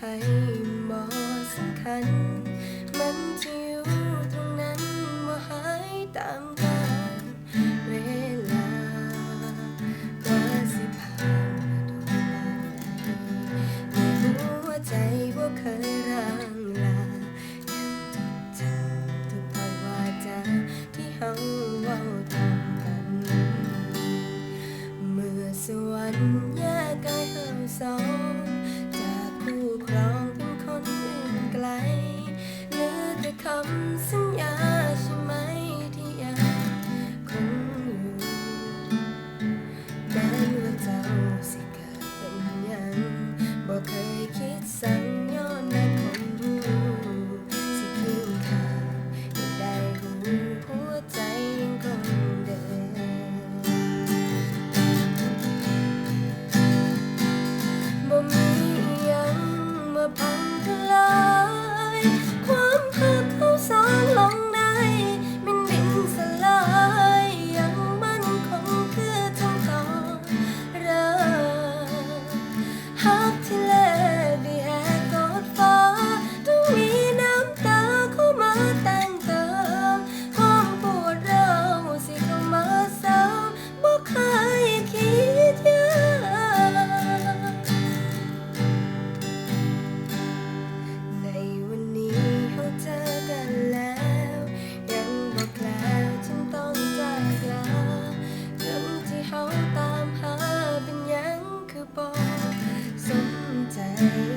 ให้มอสำคัญ มันอยู่ตรงนั้นวาหายตามกาเวลาว่าสิผ่านทุกปานใดในหัวใจว่าเคยร่างลายังจดจำทุกถ้อยาจาที่เฮาว้าตามกัน เมื่อสวรรค์แยกกายเฮาสอง เราเป็นคนอื่นไกลเหลือแต่คำสัญ Mm-hmm.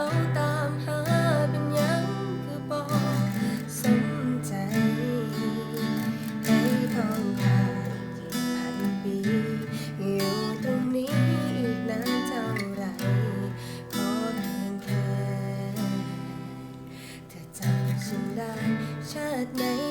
เขาตามหาเป็นยังคือบอกสนใจ ให้ทองพากี่พันปี อยู่ตรงนี้อีกนานเท่าไหรขอเพียงเธอเธอจำฉันได้ชาติไหน